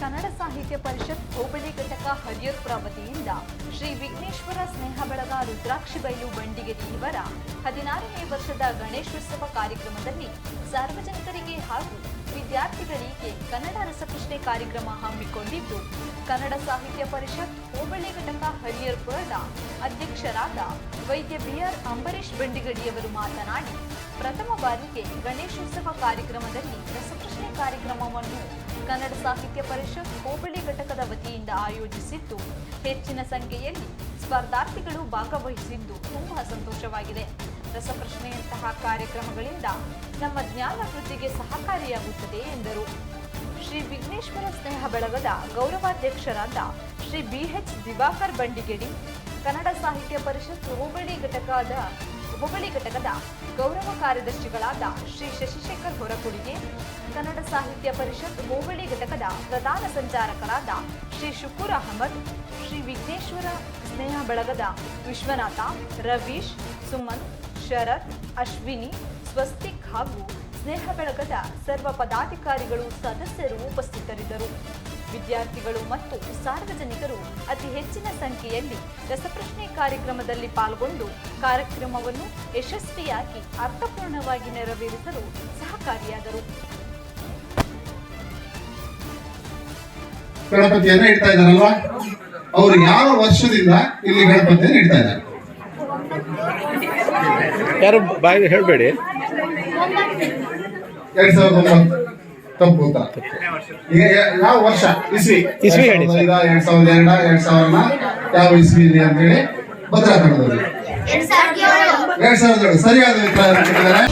ಕನ್ನಡ ಸಾಹಿತ್ಯ ಪರಿಷತ್ ಹೋಬಳಿ ಘಟಕ ಹರಿಯರ್ಪುರ ವತಿಯಿಂದ ಶ್ರೀ ವಿಘ್ನೇಶ್ವರ ಸ್ನೇಹ ಬಳಗ ರುದ್ರಾಕ್ಷಿ ಬೈಲು ಬಂಡಿಗೆರೆ ಇವರ ಹದಿನಾರನೇ ವರ್ಷದ ಗಣೇಶೋತ್ಸವ ಕಾರ್ಯಕ್ರಮದಲ್ಲಿ ಸಾರ್ವಜನಿಕರಿಗೆ ಹಾಗೂ ವಿದ್ಯಾರ್ಥಿಗಳಿಗೆ ಕನ್ನಡ ರಸಪ್ರಶ್ನೆ ಕಾರ್ಯಕ್ರಮ ಹಮ್ಮಿಕೊಂಡಿದ್ದು, ಕನ್ನಡ ಸಾಹಿತ್ಯ ಪರಿಷತ್ ಹೋಬಳಿ ಘಟಕ ಹರಿಯರ್ಪುರದ ಅಧ್ಯಕ್ಷರಾದ ವೈದ್ಯ ಬಿಆರ್ ಅಂಬರೀಶ್ ಬೆಂಡಿಗಡಿಯವರು ಮಾತನಾಡಿ, ಪ್ರಥಮ ಬಾರಿಗೆ ಗಣೇಶೋತ್ಸವ ಕಾರ್ಯಕ್ರಮದಲ್ಲಿ ರಸಪ್ರಶ್ನೆ ಕಾರ್ಯಕ್ರಮವನ್ನು ಕನ್ನಡ ಸಾಹಿತ್ಯ ಪರಿಷತ್ ಹೋಬಳಿ ಘಟಕದ ವತಿಯಿಂದ ಆಯೋಜಿಸಿದ್ದು, ಹೆಚ್ಚಿನ ಸಂಖ್ಯೆಯಲ್ಲಿ ಸ್ಪರ್ಧಾರ್ಥಿಗಳು ಭಾಗವಹಿಸಿದ್ದು ತುಂಬಾ ಸಂತೋಷವಾಗಿದೆ. ರಸಪ್ರಶ್ನೆಯಂತಹ ಕಾರ್ಯಕ್ರಮಗಳಿಂದ ನಮ್ಮ ಜ್ಞಾನ ವೃದ್ಧಿಗೆ ಸಹಕಾರಿಯಾಗುತ್ತದೆ ಎಂದರು. ಶ್ರೀ ವಿಘ್ನೇಶ್ವರ ಸ್ನೇಹ ಬಳಗದ ಗೌರವಾಧ್ಯಕ್ಷರಾದ ಶ್ರೀ ಬಿಎಚ್ ದಿವಾಕರ್ ಬಂಡಿಗೇಡಿ, ಕನ್ನಡ ಸಾಹಿತ್ಯ ಪರಿಷತ್ ಹೋಬಳಿ ಘಟಕದ ಹೋಬಳಿ ಘಟಕದ ಗೌರವ ಕಾರ್ಯದರ್ಶಿಗಳಾದ ಶ್ರೀ ಶಶಿಶೇಖರ್ ಹೊರಕುಡಿಗೆ, ಕನ್ನಡ ಸಾಹಿತ್ಯ ಪರಿಷತ್ ಹೋಬಳಿ ಘಟಕದ ಪ್ರಧಾನ ಸಂಚಾರಕರಾದ ಶ್ರೀ ಶುಕೂರ್ ಅಹಮದ್, ಶ್ರೀ ವಿಘ್ನೇಶ್ವರ ಸ್ನೇಹ ಬಳಗದ ವಿಶ್ವನಾಥ, ರವೀಶ್, ಸುಮನ್ ಶರತ್ ಅಶ್ವಿನಿ, ಸ್ವಸ್ತಿಕ್ ಹಾಗೂ ಸ್ನೇಹ ಬಳಗದ ಸರ್ವ ಪದಾಧಿಕಾರಿಗಳು ಸದಸ್ಯರು ಉಪಸ್ಥಿತರಿದ್ದರು. ವಿದ್ಯಾರ್ಥಿಗಳು ಮತ್ತು ಸಾರ್ವಜನಿಕರು ಅತಿ ಹೆಚ್ಚಿನ ಸಂಖ್ಯೆಯಲ್ಲಿ ರಸಪ್ರಶ್ನೆ ಕಾರ್ಯಕ್ರಮದಲ್ಲಿ ಪಾಲ್ಗೊಂಡು ಕಾರ್ಯಕ್ರಮವನ್ನು ಯಶಸ್ವಿಯಾಗಿ ಅರ್ಥಪೂರ್ಣವಾಗಿ ನೆರವೇರಿಸಲು ಸಹಕಾರಿಯಾದರು. ಗಣಪತಿಯನ್ನ ಇಡ್ತಾ ಇದ್ದಾರಲ್ವಾ? ಅವರು ಯಾವ ವರ್ಷದಿಂದ ಇಲ್ಲಿ ಗಣಪತಿಯನ್ನು ಇಡ್ತಾ ಇದ್ದಾರೆ? ಯಾರು ಬಾಯಿ ಹೇಳಬೇಡಿ. ಎರಡ್ ಸಾವಿರದ ಒಂಬತ್ತು ತಪ್ಪು ಉತ್ತರ ಈಗ ಯಾವ ವರ್ಷ? ಇಸ್ವಿ. ಇಸ್ವಿ ಹೇಳಿ ಸರ್. ಎರಡ್ ಸಾವಿರದ ಎರಡ್ ಸಾವಿರದ ಎರಡ ಸಾವಿರದ ಯಾವ ಇಸ್ವಿ ಇದೆ ಅಂತ ಹೇಳಿ ಭದ್ರಾ ಕನ್ನಡದಲ್ಲಿ ಎರಡ್ ಸಾವಿರದ ಏಳು. ಎರಡ್ ಸಾವಿರದ ಏಳು. ಸರಿಯಾದ ಉತ್ತರ ಕೊಟ್ಟಿದ್ದಾರೆ